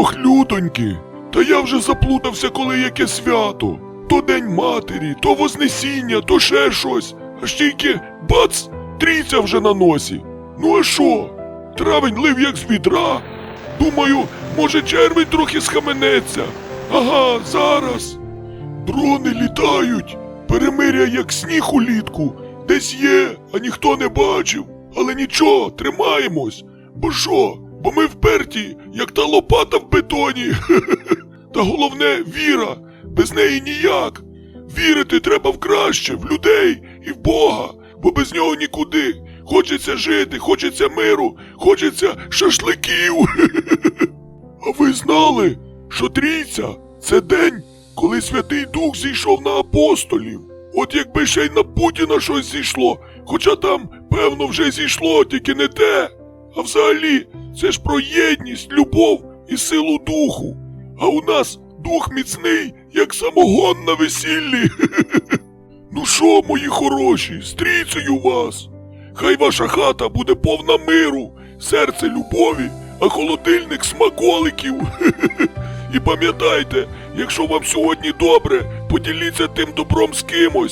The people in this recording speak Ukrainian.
Ох, людоньки, та я вже заплутався, коли яке свято. То День матері, то Вознесіння, то ще щось. Аж тільки бац, трійця вже на носі. Ну а що? Травень лив як з відра. Думаю, може червень трохи схаменеться. Ага, зараз. Дрони літають. Перемиря як сніг улітку. Десь є, а ніхто не бачив. Але нічого, тримаємось. Бо що? Бо ми вперті, як та лопата в бетоні. Та головне віра. Без неї ніяк. Вірити треба в краще, в людей і в Бога, бо без нього нікуди. Хочеться жити, хочеться миру, хочеться шашликів. А ви знали, що трійця це день, коли Святий Дух зійшов на апостолів. От якби ще й на Путіна щось зійшло, хоча там, певно, вже зійшло, тільки не те. А взагалі, це ж про єдність, любов і силу духу. А у нас дух міцний, як самогон на весіллі. Ну що, мої хороші, стрійцею вас. Хай ваша хата буде повна миру, серце любові, а холодильник смаколиків. І пам'ятайте, якщо вам сьогодні добре, поділіться тим добром з кимось,